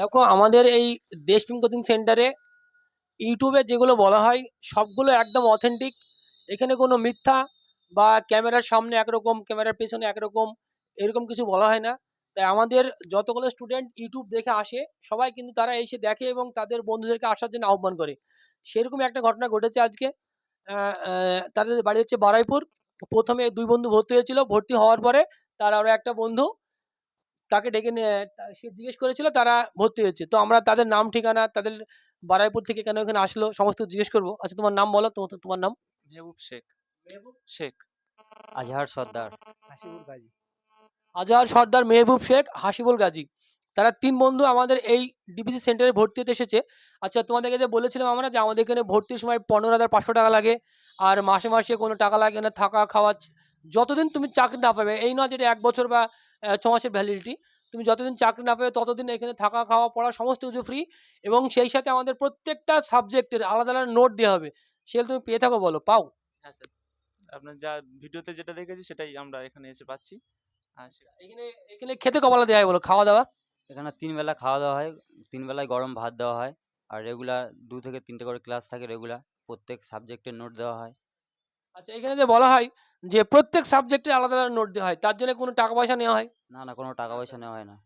দেখো আমাদের এই দেশপ্রেম কোচিং সেন্টারে ইউটিউবে যেগুলো বলা হয়, সবগুলো একদম অথেন্টিক এখানে কোনো মিথ্যা বা ক্যামেরার সামনে একরকম, ক্যামেরার পেছনে একরকম, এরকম কিছু বলা হয় না। তাই আমাদের যতগুলো স্টুডেন্ট ইউটিউব দেখে আসে, সবাই কিন্তু তারা এসে দেখে এবং তাদের বন্ধুদেরকে আসার জন্য আহ্বান করে। সেরকম একটা ঘটনা ঘটেছে আজকে। তাদের বাড়ি হচ্ছে বারাইপুর। প্রথমে দুই বন্ধু ভর্তি হয়েছিল। ভর্তি হওয়ার পরে তার আরও একটা বন্ধু তাকে ডেকে নিয়ে সে জিজ্ঞেস করেছিল তারা ভর্তি হয়েছে। তো আমরা তাদের নাম ঠিকানা তাদের বারাইপুর থেকে কেন এখানে আসলো সমস্ত জিজ্ঞেস করব। আচ্ছা তোমার নাম বলো তোমার তোমার নাম? মেহবুব শেখ। শেখ। আজহার সর্দার। হাসিবুল গাজী। আজহার সর্দার মেহবুব শেখ হাসিবুল গাজী। তারা তিন বন্ধু আমাদের এই ডিপিসি সেন্টারে ভর্তি হতে এসেছে। আচ্ছা তোমাদেরকে যে বলেছিলাম আমরা যে আমাদের এখানে ভর্তির সময় পনেরো হাজার পাঁচশো টাকা লাগে আর মাসে মাসে কোনো টাকা লাগে না থাকা খাওয়া যতদিন তুমি চাকরি না পাবে এই নয় যেটা এক বছর বা ছ মাসের ভ্যালিডিটি তুমি যতদিন চাকরি না পাবে ততদিন এখানে থাকা খাওয়া পড়া সমস্ত কিছু ফ্রি এবং সেই সাথে আমাদের প্রত্যেকটা সাবজেক্টের আলাদা আলাদা নোট দেওয়া হবে। সেগুলো তুমি পেয়ে থাকো বলো পাও? হ্যাঁ স্যার আপনার যা ভিডিওতে যেটা দেখেছি সেটাই আমরা এখানে এসে পাচ্ছি। এখানে এখানে খেতে কপালা দেওয়া হয় বলো খাওয়া দাওয়া? এখানে তিন বেলা খাওয়া দাওয়া হয় তিন বেলায় গরম ভাত দেওয়া হয়। আর রেগুলার দু থেকে তিনটে করে ক্লাস থাকে রেগুলার প্রত্যেক সাবজেক্টের নোট দেওয়া হয়। আচ্ছা এখানে যে বলা হয় যে প্রত্যেক সাবজেক্টে আলাদা আলাদা নোট দেওয়া হয় তার জন্য কোনো টাকা পয়সা নেওয়া হয়? না না কোনো টাকা পয়সা নেওয়া হয় না।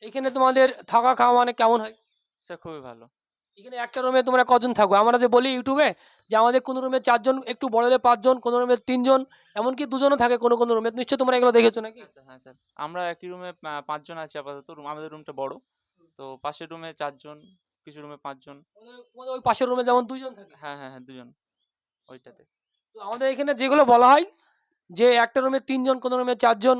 এখানে তোমাদের থাকা খাওয়া মানে কেমন হয়? স্যার খুবই ভালো। এখানে একটা রুমে তোমরা কজন থাকো? আমরা যে বলি ইউটিউবে যে আমাদের কোনো রুমে চারজন একটু বড় হলে পাঁচজন কোনো রুমে তিনজন এমনকি দুজনও থাকে কোনো কোনো রুমে নিশ্চয়ই তোমরা এগুলো দেখেছ নাকি? হ্যাঁ স্যার। আমরা একই রুমে পাঁচজন আছি আপাতত। room- আমাদের রুমটা বড়। তো পাশের রুমে চারজন কিছু রুমে পাঁচজন। তোমাদের- তোমাদের ওই পাশের রুমে যেমন দুইজন থাকে? হ্যাঁ হ্যাঁ হ্যাঁ দুজন। ওইটাতে। তো আমাদের এখানে যেগুলো বলা হয় যে একটা রুমে তিনজন, কোনো রুমে চারজন,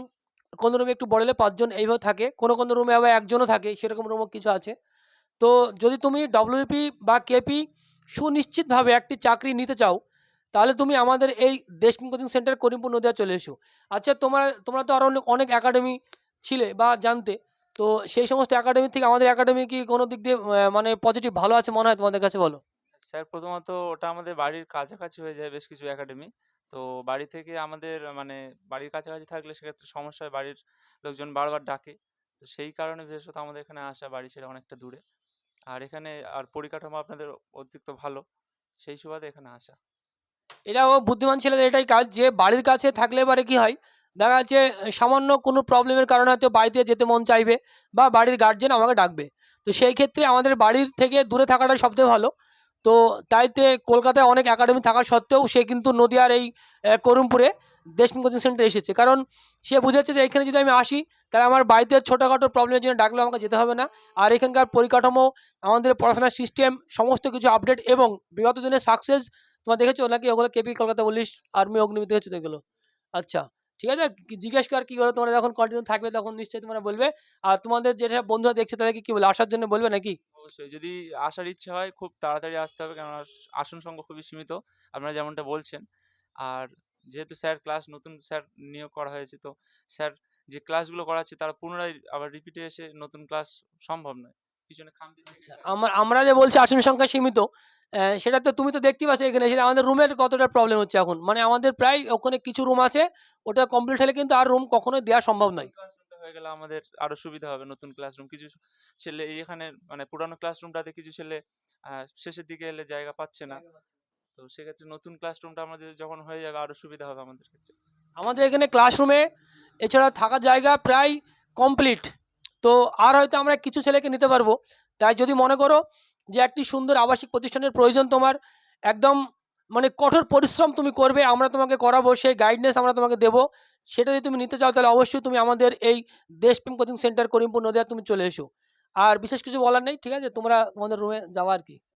কোনো রুমে একটু বড়লে পাঁচজন এইভাবে থাকে। কোনো কোনো রুমে আবার একজনও থাকে, সেরকম রুমও কিছু আছে। তো যদি তুমি ডব্লিউপি বা কেপি সুনিশ্চিতভাবে একটি চাকরি নিতে চাও, তাহলে তুমি আমাদের এই দেশপ্রেম কোচিং সেন্টার করিমপুর নদিয়া চলে এসো। আচ্ছা তোমার, তোমরা তো আরও অনেক অনেক একাডেমি ছিলে বা জানতে, তো সেই সমস্ত একাডেমি থেকে আমাদের একাডেমি কি কোনো দিক দিয়ে মানে পজিটিভ ভালো আছে মনে হয় তোমাদের কাছে বলো? স্যার প্রথমত ওটা আমাদের বাড়ির কাছাকাছি হয়ে যায় বেশ কিছু একাডেমি তো বাড়ি থেকে আমাদের মানে বাড়ির কাছাকাছি থাকলে সেক্ষেত্রে সমস্যা হয়, বাড়ির লোকজন বারবার ডাকে। তো সেই কারণে বিশেষত আমাদের এখানে আসা বাড়ি ছেড়ে অনেকটা দূরে। আর এখানে, আর পরিকাঠামো আপনাদের অতিরিক্ত ভালো, সেই সুবাদে এখানে আসা। এটাও বুদ্ধিমান ছেলেদের এটাই কাজ যে বাড়ির কাছে থাকলে এবারে কি হয়? দেখা যাচ্ছে সামান্য কোনো প্রবলেমের কারণে হয়তো বাড়িতে যেতে মন চাইবে বা বাড়ির গার্জেন আমাকে ডাকবে। তো সেই ক্ষেত্রে আমাদের বাড়ির থেকে দূরে থাকাটাই সবথেকে ভালো। তো তাইতে কলকাতায় অনেক একাডেমি থাকা সত্ত্বেও সে কিন্তু নদিয়ার এই করুমপুরে দেশপ্রেম কোচিং সেন্টার এসেছে। কারণ সে বুঝেছে যে এখানে যদি আমি আসি, তাহলে আমার বাড়িতে ছোটোখাটো প্রবলেমের জন্য ডাকলেও আমাকে যেতে হবে না। আর এখানকার পরিকাঠামো, আমাদের পড়াশোনার সিস্টেম সমস্ত কিছু আপডেট এবং বিগত দিনের সাকসেস তোমার দেখেছ নাকি? ওগুলো KP Kolkata police army Agniveer দেখেছ এগুলো। আচ্ছা ঠিক আছে? জিজ্ঞেস কর কী করে? তোমরা যখন কন্টিনিউ থাকবে তখন নিশ্চয়ই তোমরা বলবে। আর তোমাদের যেটা বন্ধুরা দেখছে তাদেরকে কী বলে? আসার জন্য বলবে নাকি? অবশ্যই। যদি আসার ইচ্ছে হয় খুব তাড়াতাড়ি আসতে হবে। কেননা আসন সংখ্যা খুবই সীমিত। আপনারা যেমনটা বলছেন। আর যেহেতু স্যার ক্লাস নতুন স্যার নিয়োগ করা হয়েছে তো স্যার যে ক্লাসগুলো করাচ্ছে তারা পুনরায় আবার রিপিটে এসে নতুন ক্লাস সম্ভব নয়। পিছনে খামতি আমার আমরা যে বলছি আসন সংখ্যা সীমিত সেটা তো তুমি তো দেখতেই পাচ্ছ এখানে সেটা আমাদের রুমের কতটা প্রবলেম হচ্ছে এখন? মানে আমাদের প্রায় ওখানে কিছু রুম আছে ওটা কমপ্লিট হলে কিন্তু আর রুম কখনোই দেওয়া সম্ভব নয়। হয়ে গেলে আমাদের আরও সুবিধা হবে নতুন ক্লাসরুম কিছু ছেলে এখানে মানে পুরানো ক্লাসরুমটাতে কিছু ছেলে শেষের দিকে এলে জায়গা পাচ্ছে না। তো সেক্ষেত্রে নতুন ক্লাসরুমটা আমাদের যখন হয়ে যাবে আরও সুবিধা হবে আমাদের ক্ষেত্রে। আমাদের এখানে ক্লাসরুমে এছাড়া থাকার জায়গা প্রায় কমপ্লিট তো আর হয়তো আমরা কিছু ছেলেকে নিতে পারব। তাই যদি মনে করো যে একটি সুন্দর আবাসিক প্রতিষ্ঠানের প্রয়োজন তোমার একদম মানে কঠোর পরিশ্রম তুমি করবে, আমরা তোমাকে করাবো, সেই গাইডনেস আমরা তোমাকে দেবো। সেটা যদি তুমি নিতে চাও, তাহলে অবশ্যই তুমি আমাদের এই দেশপ্রেম কোচিং সেন্টার করিমপুর নদীয়া তুমি চলে এসো। আর বিশেষ কিছু বলার নেই, ঠিক আছে? তোমরা তোমাদের রুমে যাওয়া আর কি।